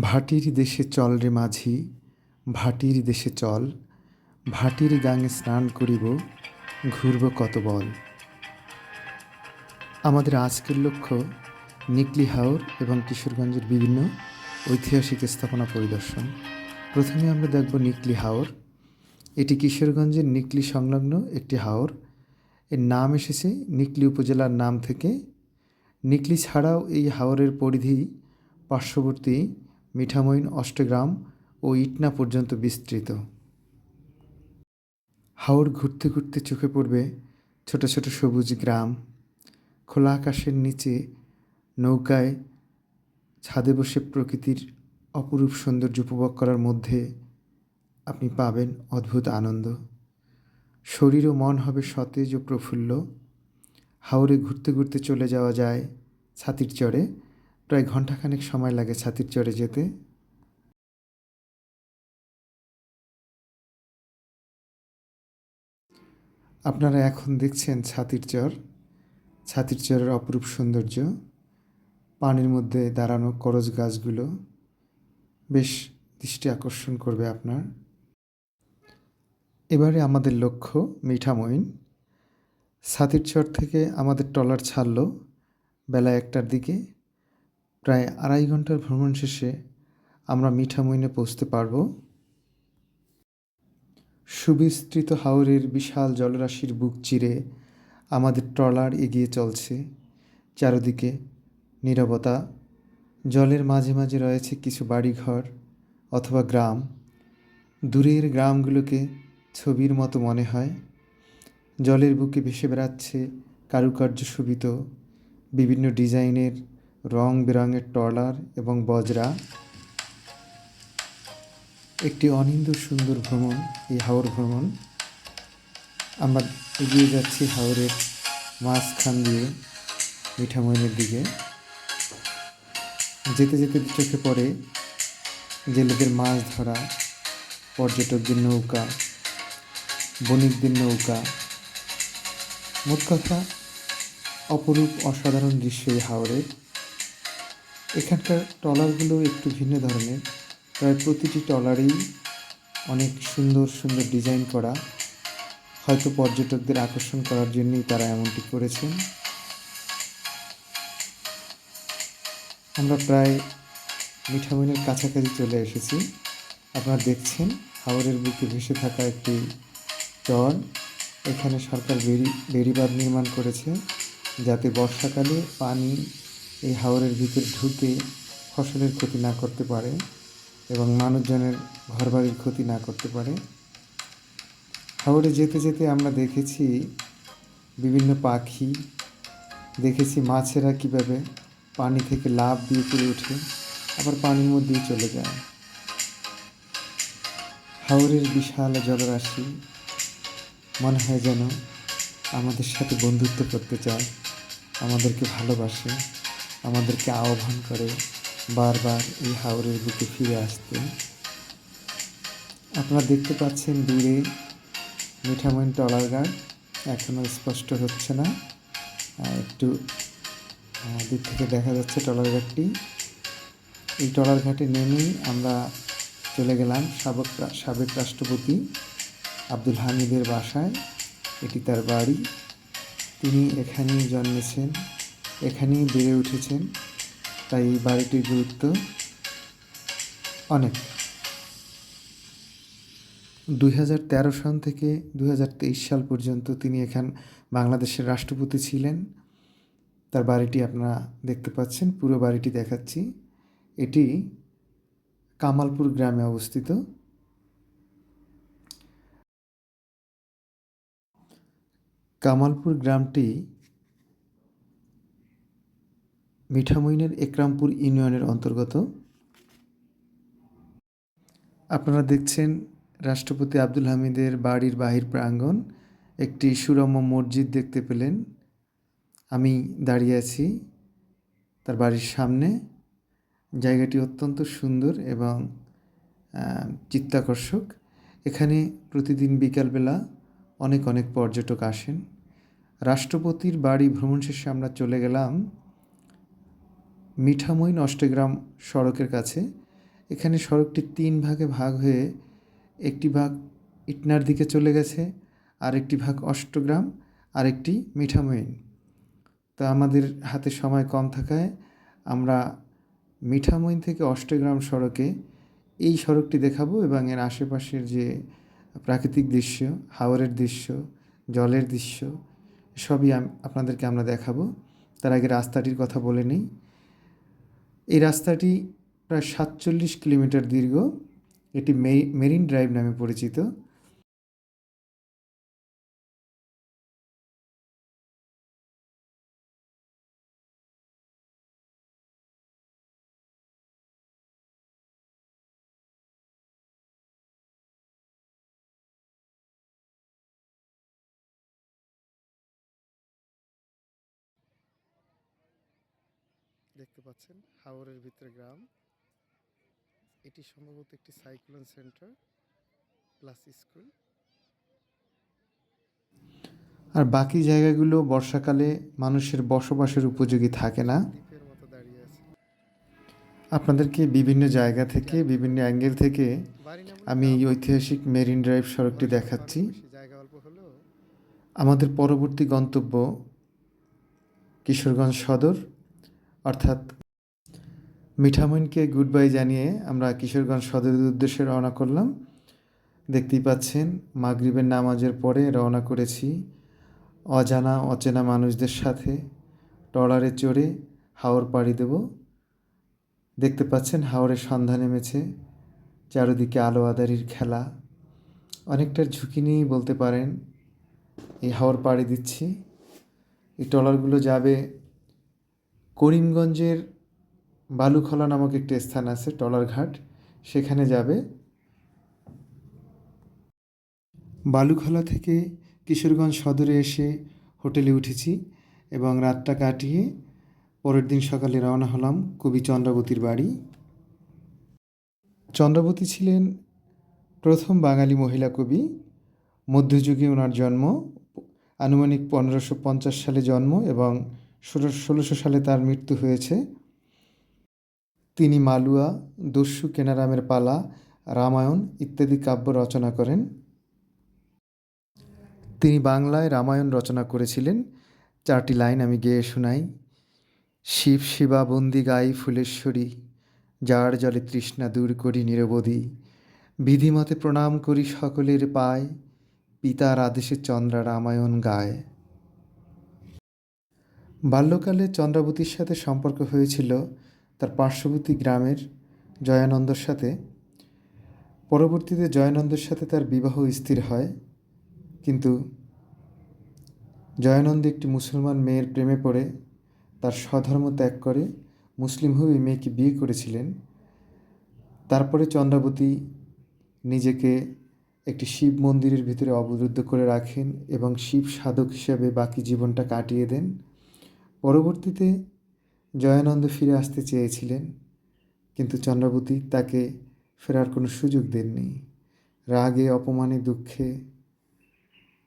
ভাটির দেশে চল রে মাঝি, ভাটির দেশে চল। ভাটির গাঙে স্নান করিব, ঘুরব কত বল। আমাদের আজকের লক্ষ্য নিকলি হাওর এবং কিশোরগঞ্জের বিভিন্ন ঐতিহাসিক স্থাপনা পরিদর্শন। প্রথমে আমরা দেখব নিকলি হাওর। এটি কিশোরগঞ্জের নিকলি সংলগ্ন একটি হাওর। এর নাম এসেছে নিকলি উপজেলার নাম থেকে। নিকলি ছাড়াও এই হাওরের পরিধি পার্শ্ববর্তী মিঠামইন অষ্টগ্রাম ও ইটনা পর্যন্ত বিস্তৃত। হাওর ঘুরতে ঘুরতে চোখে পড়বে ছোট ছোট সবুজ গ্রাম। খোলা আকাশের নিচে নৌকায় ছাদে বসে প্রকৃতির অপরূপ সৌন্দর্য উপভোগ করার মধ্যে আপনি পাবেন অদ্ভুত আনন্দ। শরীর ও মন হবে সতেজ ও প্রফুল্ল। হাওরে ঘুরতে ঘুরতে চলে যাওয়া যায় ছাতির চড়ে। প্রায় ঘণ্টাখানেক সময় লাগে ছাতির চড়ে যেতে। আপনারা এখন দেখছেন ছাতির চর। ছাতির চরের অপরূপ সৌন্দর্য। পানির মধ্যে দাঁড়ানো করজ গাছগুলো বেশ দৃষ্টি আকর্ষণ করবে আপনার। এবারে আমাদের লক্ষ্য মিঠামইন ছাতির চর থেকে আমাদের ট্রলার ছাড়ল বেলা একটার দিকে। প্রায় আড়াই ঘণ্টার ভ্রমণ শেষে আমরা মিঠামইনে পৌঁছতে পারব। সুবিস্তৃত হাওরের বিশাল জলরাশির বুক চিরে আমাদের ট্রলার এগিয়ে চলছে। চারদিকে নীরবতা, জলের মাঝে মাঝে রয়েছে কিছু বাড়িঘর অথবা গ্রাম। দূরের গ্রামগুলোকে ছবির মতো মনে হয়। জলের বুকে ভেসে বেড়াচ্ছে কারুকার্য শোভিত, বিভিন্ন ডিজাইনের রং বেরঙের ট্রলার এবং বজরা। একটি অনিন্দ সুন্দর ভ্রমণ, এই হাওর ভ্রমণ। আমরা এগিয়ে যাচ্ছি হাওরের মাঝখান দিয়ে মিঠামইনের দিকে। যেতে যেতে চোখে পড়ে জেলেদের মাছ ধরা, পর্যটকদের নৌকা, বণিকদের নৌকা। মোট কথা, অপরূপ, অসাধারণ দৃশ্য এই হাওরের। এখানকার ট্রলারগুলো একটু ভিন্ন ধরনের। প্রায় প্রতিটি ট্রলারেই অনেক সুন্দর সুন্দর ডিজাইন করা। হয়তো পর্যটকদের আকর্ষণ করার জন্যই তারা এমনটি করেছেন। আমরা প্রায় মিঠামইনের কাছাকাছি চলে এসেছি। আপনারা দেখছেন হাওরের বুকে ভেসে থাকা একটি চর এখানে সরকার বেরি বেড়িবাঁধ নির্মাণ করেছে, যাতে বর্ষাকালে পানি এই হাওরের ভিতরে ঢুকে ফসলের ক্ষতি না করতে পারে এবং মানুষজনের ঘরবাড়ির ক্ষতি না করতে পারে। হাওরে যেতে যেতে আমরা দেখেছি বিভিন্ন পাখি, দেখেছি মাছেরা কীভাবে পানি থেকে লাভ দিয়ে তুলে ওঠে, আবার পানির মধ্যেই চলে যায়। হাওরের বিশাল জলরাশি মনে হয় যেন আমাদের সাথে বন্ধুত্ব করতে চায়, আমাদেরকে ভালোবাসে। আমাদেরকে আহ্বান করে বারবার এই হাওরের বুকে ফিরে আসতে। আপনারা দেখতে পাচ্ছেন দূরে মিঠামইন টলার ঘাট এখনও স্পষ্ট হচ্ছে না। একটু দূর থেকে দেখা যাচ্ছে টলার ঘাটটি এই টলার ঘাটে নেমেই আমরা চলে গেলাম সাবেক সাবেক রাষ্ট্রপতি আব্দুল হামিদের বাসায়। এটি তার বাড়ি। তিনি এখানেই জন্মেছেন। এখানেই বেড়ে উঠেছেন। তাই এই বাড়িটির গুরুত্ব অনেক। দুই সাল থেকে দুই হাজার তেইশ সাল পর্যন্ত তিনি এখান বাংলাদেশের রাষ্ট্রপতি ছিলেন। তার বাড়িটি আপনারা দেখতে পাচ্ছেন, পুরো বাড়িটি দেখাচ্ছি। এটি কামালপুর গ্রামে অবস্থিত। কামালপুর গ্রামটি মিঠামইনের একরামপুর ইউনিয়নের অন্তর্গত। আপনারা দেখছেন রাষ্ট্রপতি আব্দুল হামিদের বাড়ির বাহির প্রাঙ্গণ। একটি সুরম্য মসজিদ দেখতে পেলেন। আমি দাঁড়িয়ে আছি তার বাড়ির সামনে। জায়গাটি অত্যন্ত সুন্দর এবং চিত্তাকর্ষক। এখানে প্রতিদিন বিকালবেলা অনেক অনেক পর্যটক আসেন। রাষ্ট্রপতির বাড়ি ভ্রমণ শেষে আমরা চলে গেলাম মিঠামইন অষ্টগ্রাম সড়কের কাছে। এখানে সড়কটি তিন ভাগে ভাগ হয়ে একটি ভাগ ইটনার দিকে চলে গেছে আর একটি ভাগ অষ্টগ্রাম আর একটি মিঠামইন তো আমাদের হাতে সময় কম থাকায় আমরা মিঠামইন থেকে অষ্টগ্রাম সড়কে এই সড়কটি দেখাবো এবং এর আশেপাশের যে প্রাকৃতিক দৃশ্য, হাওরের দৃশ্য, জলের দৃশ্য, সবই আপনাদেরকে আমরা দেখাবো। তার আগে রাস্তাটির কথা বলে নিই। এই রাস্তাটি প্রায় সাতচল্লিশ কিলোমিটার দীর্ঘ। এটি মেরিন ড্রাইভ নামে পরিচিত। দেখতে পাচ্ছেন হাওরের ভিতরে গ্রাম। এটি সম্ভবত একটি সাইক্লোন সেন্টার প্লাস স্কুল। আর বাকি জায়গাগুলো বর্ষাকালে মানুষের বসবাসের উপযোগী থাকে না। আপনাদেরকে বিভিন্ন জায়গা থেকে বিভিন্ন অ্যাঙ্গেল থেকে আমি এই ঐতিহাসিক মেরিন ড্রাইভ সড়কটি দেখাচ্ছি। আমাদের পরবর্তী গন্তব্য কিশোরগঞ্জ সদর। অর্থাৎ মিঠামইনকে গুড বাই জানিয়ে আমরা কিশোরগঞ্জ সদরের উদ্দেশ্যে রওনা করলাম। দেখতেই পাচ্ছেন, মাগরিবের নামাজের পরে রওনা করেছি অজানা, অচেনা মানুষদের সাথে। ট্রলারে চড়ে হাওর পাড়ি দেব। দেখতে পাচ্ছেন, হাওরের সন্ধ্যা নেমেছে। চারিদিকে আলো আদারির খেলা। অনেকটা ঝুঁকি নিয়েই বলতে পারেন, এই হাওর পাড়ি দিচ্ছি। এই ট্রলারগুলো যাবে করিমগঞ্জের বালুখলা নামক একটি স্থান আছে, টলারঘাট। সেখানে যাবে। বালুখলা থেকে কিশোরগঞ্জ সদরে এসে হোটেলে উঠেছি এবং রাতটা কাটিয়ে পরের দিন সকালে রওনা হলাম কবি চন্দ্রাবতীর বাড়ি। চন্দ্রাবতী ছিলেন প্রথম বাঙালি মহিলা কবি। মধ্যযুগে ওনার জন্ম। আনুমানিক পনেরোশো পঞ্চাশ সালে জন্ম এবং ষোলোশো সালে তার মৃত্যু হয়েছে। তিনি মালুয়া, দস্যু কেনারামের পালা, রামায়ণ ইত্যাদি কাব্য রচনা করেন। তিনি বাংলায় রামায়ণ রচনা করেছিলেন। চারটি লাইন আমি গেয়ে শোনাই। শিব শিবা বন্দি গাই ফুলেশ্বরী, যার জলে তৃষ্ণা দূর করি নিরবধি। বিধিমতে প্রণাম করি সকলের পায়, পিতার আদেশে চন্দ্রা রামায়ণ গায়। বাল্যকালে চন্দ্রাবতীর সাথে সম্পর্ক হয়েছিল তার পার্শ্ববর্তী গ্রামের জয়ানন্দর সাথে। পরবর্তীতে জয়ানন্দের সাথে তার বিবাহ স্থির হয়, কিন্তু জয়ানন্দ একটি মুসলমান মেয়ের প্রেমে পড়ে, তার স্বধর্ম ত্যাগ করে মুসলিম হয়ে মেয়েকে বিয়ে করেছিলেন। তারপরে চন্দ্রাবতী নিজেকে একটি শিব মন্দিরের ভিতরে অবরুদ্ধ করে রাখেন এবং শিব সাধক হিসাবে বাকি জীবনটা কাটিয়ে দেন। পরবর্তীতে জয়ানন্দ ফিরে আসতে চেয়েছিলেন, কিন্তু চন্দ্রাবতী তাকে ফেরার কোনো সুযোগ দেননি। রাগে, অপমানে, দুঃখে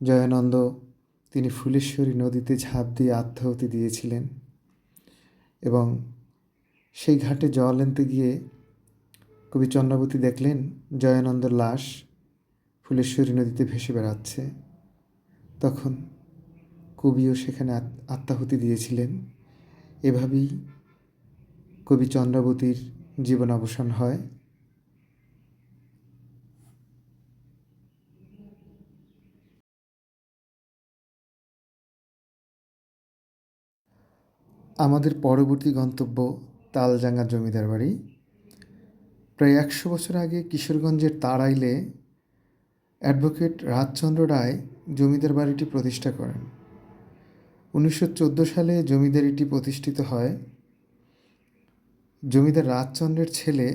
জয়ানন্দ তিনি ফুলেশ্বরী নদীতে ঝাঁপ দিয়ে আত্মাহুতি দিয়েছিলেন এবং সেই ঘাটে জল আনতে গিয়ে কবি চন্দ্রাবতী দেখলেন জয়ানন্দর লাশ ফুলেশ্বরী নদীতে ভেসে বেড়াচ্ছে। তখন কবিও সেখানে আত্মাহুতি দিয়েছিলেন। এভাবেই কবি চন্দ্রাবতীর জীবন অবসান হয়। আমাদের পরবর্তী গন্তব্য তালজাঙ্গা জমিদার বাড়ি। প্রায় একশো বছর আগে কিশোরগঞ্জের তাড়াইলে অ্যাডভোকেট রাজচন্দ্র রায় জমিদার বাড়িটি প্রতিষ্ঠা করেন। উনিশশো চোদ্দ সালে জমিদারিটি প্রতিষ্ঠিত হয়। জমিদার রাজচন্দ্রের ছেলে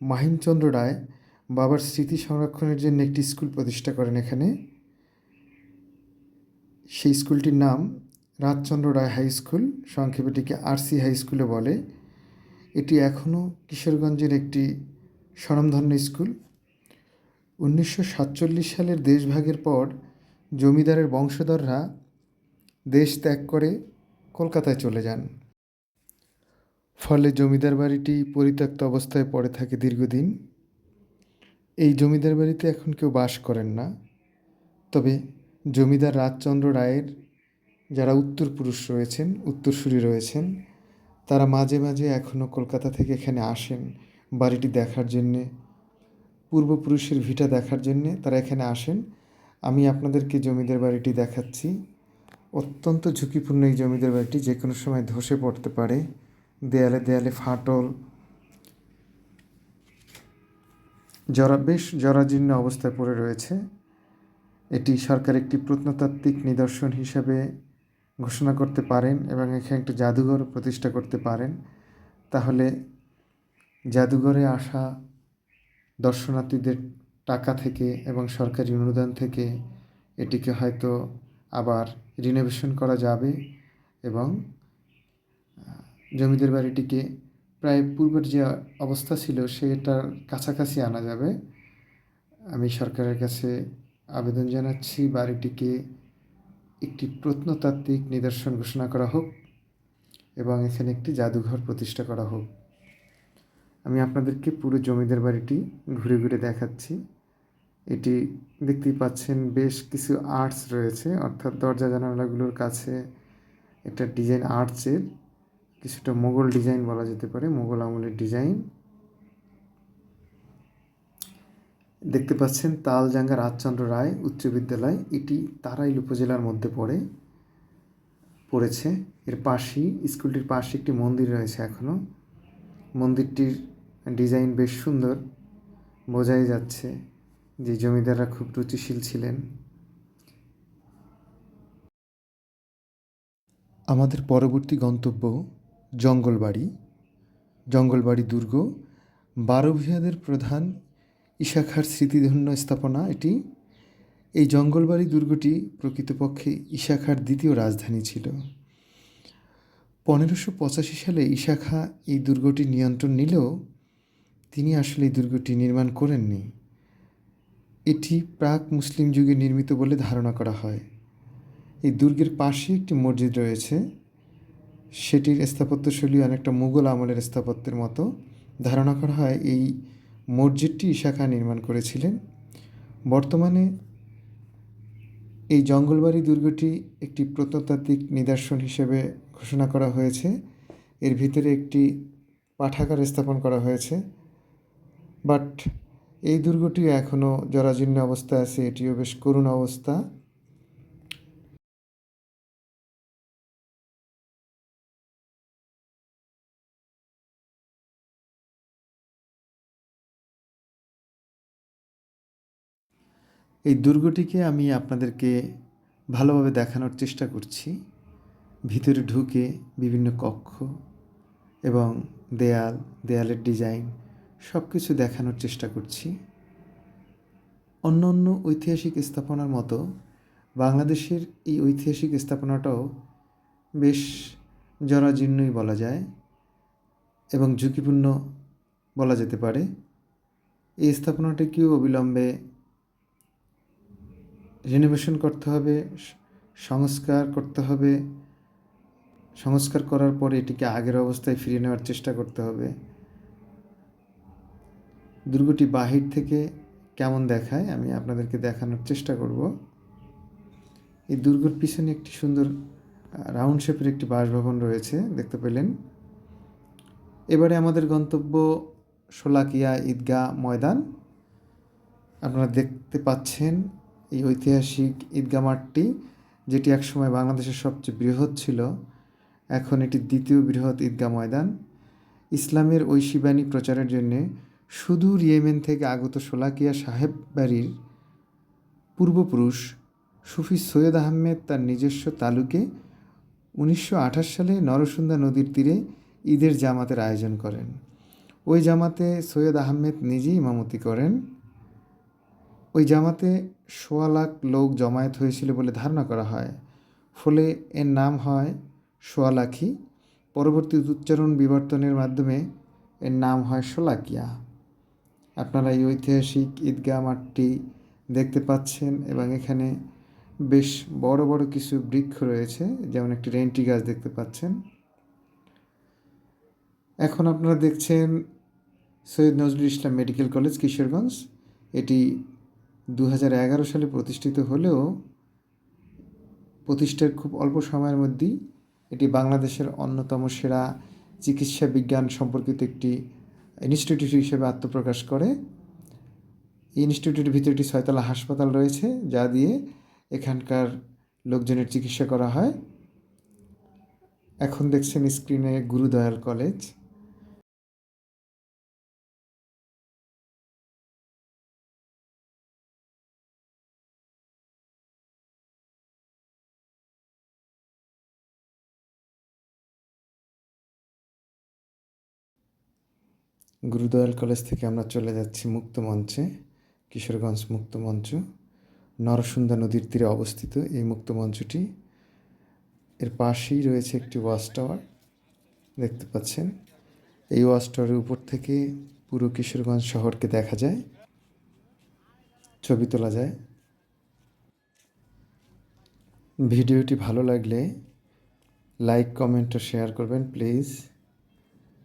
মাহিমচন্দ্র রায় বাবার স্মৃতি সংরক্ষণের জন্য একটি স্কুল প্রতিষ্ঠা করেন এখানে। সেই স্কুলটির নাম রাজচন্দ্র রায় হাই স্কুল, সংক্ষেপে এটিকে আরসি হাই স্কুলে বলে। এটি এখনও কিশোরগঞ্জের একটি স্বনামধন্য স্কুল। উনিশশো সাতচল্লিশ সালের দেশভাগের পর জমিদারের বংশধররা দেশ ত্যাগ করে কলকাতায় চলে যান। ফলে জমিদার বাড়িটি পরিত্যক্ত অবস্থায় পড়ে থাকে দীর্ঘদিন। এই জমিদার বাড়িতে এখন কেউ বাস করেন না। তবে জমিদার রাজচন্দ্র রায়ের যারা উত্তরপুরুষ রয়েছেন, উত্তরসূরি রয়েছেন, তারা মাঝে মাঝে এখনও কলকাতা থেকে এখানে আসেন। বাড়িটি দেখার জন্যে, পূর্বপুরুষের ভিটা দেখার জন্যে তারা এখানে আসেন। আমি আপনাদেরকে জমিদার বাড়িটি দেখাচ্ছি। অত্যন্ত ঝুঁকিপূর্ণ এই জমিদার বাড়িটি। যে কোনো সময় ধসে পড়তে পারে। দেয়ালে দেয়ালে ফাটল। জরা, বেশ জরাজীর্ণ অবস্থায় পড়ে রয়েছে। এটি সরকার একটি প্রত্নতাত্ত্বিক নিদর্শন হিসাবে ঘোষণা করতে পারেন এবং এখানে একটি জাদুঘর প্রতিষ্ঠা করতে পারেন। তাহলে জাদুঘরে আসা দর্শনার্থীদের টাকা থেকে এবং সরকারি অনুদান থেকে এটিকে হয়তো আবার রিনোভেশন করা যাবে এবং জমিদার বাড়িটিকে প্রায় পূর্বের যে অবস্থা ছিল সেটার কাছাকাছি আনা যাবে। আমি সরকারের কাছে আবেদন জানাচ্ছি বাড়িটিকে একটি প্রত্নতাত্ত্বিক নিদর্শন ঘোষণা করা হোক এবং এখানে একটি জাদুঘর প্রতিষ্ঠা করা হোক। আমি আপনাদেরকে পুরো জমিদার বাড়িটি ঘুরে ঘুরে দেখাচ্ছি। এটি দেখতেই পাচ্ছেন বেশ কিছু আর্টস রয়েছে, অর্থাৎ দরজা জানালাগুলোর কাছে একটা ডিজাইন আর্টসের কিছুটা মোগল ডিজাইন বলা যেতে পারে, মোগল আমলের ডিজাইন দেখতে পাচ্ছেন তালজাঙ্গা রাজচন্দ্র রায় উচ্চ বিদ্যালয়, এটি তারাইল উপজেলার মধ্যে পড়ে, পড়েছে। এর পাশেই, স্কুলটির পাশে একটি মন্দির রয়েছে এখনও মন্দিরটির ডিজাইন বেশ সুন্দর, বোঝাই যাচ্ছে। যে জমিদাররা খুব রুচিশীল ছিলেন। আমাদের পরবর্তী গন্তব্য জঙ্গলবাড়ি। জঙ্গলবাড়ি দুর্গ, বারো ভূয়াদের প্রধান ইশাখার স্মৃতিধন্য স্থাপনা এটি। এই জঙ্গলবাড়ি দুর্গটি প্রকৃতপক্ষে ইশাখার দ্বিতীয় রাজধানী ছিল। পনেরোশো পঁচাশি সালে ইশাখা এই দুর্গটি নিয়ন্ত্রণ নিলেও তিনি আসলে এই দুর্গটি নির্মাণ করেননি। এটি প্রাক মুসলিম যুগে নির্মিত বলে ধারণা করা হয়। এই দুর্গের পাশে একটি মসজিদ রয়েছে। সেটির স্থাপত্যশৈলী অনেকটা মুঘল আমলের স্থাপত্যের মতো। ধারণা করা হয় এই মসজিদটি ইশাখা নির্মাণ করেছিলেন। বর্তমানে এই জঙ্গলবাড়ি দুর্গটি একটি প্রত্নতাত্ত্বিক নিদর্শন হিসেবে ঘোষণা করা হয়েছে। এর ভিতরে একটি পাঠাগার স্থাপন করা হয়েছে। বাট এই দুর্গটি এখনও জরাজীর্ণ অবস্থায় আছে, এটিও বেশ করুণ অবস্থা। এই দুর্গটিকে আমি আপনাদেরকে ভালোভাবে দেখানোর চেষ্টা করছি। ভিতরে ঢুকে বিভিন্ন কক্ষ এবং দেয়াল, দেয়ালের ডিজাইন সব কিছু দেখানোর চেষ্টা করছি। অন্য অন্য ঐতিহাসিক স্থাপনার মতো বাংলাদেশের এই ঐতিহাসিক স্থাপনাটাও বেশ জরাজীর্ণই বলা যায় এবং ঝুঁকিপূর্ণ বলা যেতে পারে। এই স্থাপনাটিকেও অবিলম্বে রিনোভেশন করতে হবে, সংস্কার করতে হবে। সংস্কার করার পরে এটিকে আগের অবস্থায় ফিরিয়ে নেওয়ার চেষ্টা করতে হবে। দুর্গটি বাহির থেকে কেমন দেখায় আমি আপনাদেরকে দেখানোর চেষ্টা করব। এই দুর্গের পিছনে একটি সুন্দর রাউন্ড শেপের একটি বাসভবন রয়েছে, দেখতে পেলেন। এবারে আমাদের গন্তব্য শোলাকিয়া ঈদগাহ ময়দান। আপনারা দেখতে পাচ্ছেন এই ঐতিহাসিক ঈদগাহ মাঠটি, যেটি একসময় বাংলাদেশের সবচেয়ে বৃহৎ ছিল। এখন এটি দ্বিতীয় বৃহৎ ঈদগাহ ময়দান। ইসলামের ঐশী বাণী প্রচারের জন্যে সুদূর ইয়েমেন থেকে আগত শোলাকিয়া সাহেব বাড়ির পূর্বপুরুষ সুফি সৈয়দ আহমেদ তার নিজস্ব তালুকে উনিশশো আঠাশ সালে নরসুন্দা নদীর তীরে ঈদের জামাতের আয়োজন করেন। ওই জামাতে সৈয়দ আহমেদ নিজেই ইমামতি করেন। ওই জামাতে সোয়া লাখ লোক জমায়েত হয়েছিল বলে ধারণা করা হয়। ফলে এর নাম হয় সোয়ালাখি পরবর্তী উচ্চারণ বিবর্তনের মাধ্যমে এর নাম হয় শোলাকিয়া। আপনারা এই ঐতিহাসিক ঈদগাহ মাঠটি দেখতে পাচ্ছেন এবং এখানে বেশ বড় বড় কিছু বৃক্ষ রয়েছে, যেমন একটি রেন্টি গাছ দেখতে পাচ্ছেন। এখন আপনারা দেখছেন সৈয়দ নজরুল ইসলাম মেডিকেল কলেজ, কিশোরগঞ্জ। এটি দু সালে প্রতিষ্ঠিত হলেও প্রতিষ্ঠার খুব অল্প সময়ের মধ্যেই এটি বাংলাদেশের অন্যতম সেরা চিকিৎসা বিজ্ঞান সম্পর্কিত একটি ইনস্টিটিউট হিসেবে আত্মপ্রকাশ করে। ইনস্টিটিউটের ভিতরে একটি ছয়তলা হাসপাতাল রয়েছে, যা দিয়ে এখানকার লোকজনের চিকিৎসা করা হয়। এখন দেখছেন স্ক্রিনে গুরুদয়াল কলেজ। গুরুদয়াল কলেজ থেকে আমরা চলে যাচ্ছি মুক্ত মঞ্চে, কিশোরগঞ্জ মুক্ত মঞ্চ। নরসুন্দা নদীর তীরে অবস্থিত এই মুক্ত মঞ্চটি। এর পাশেই রয়েছে একটি ওয়াচ টাওয়ার, দেখতে পাচ্ছেন। এই ওয়াচ টাওয়ারের উপর থেকে পুরো কিশোরগঞ্জ শহরকে দেখা যায়, ছবি তোলা যায়। ভিডিওটি ভালো লাগলে লাইক, কমেন্ট ও শেয়ার করবেন, প্লিজ।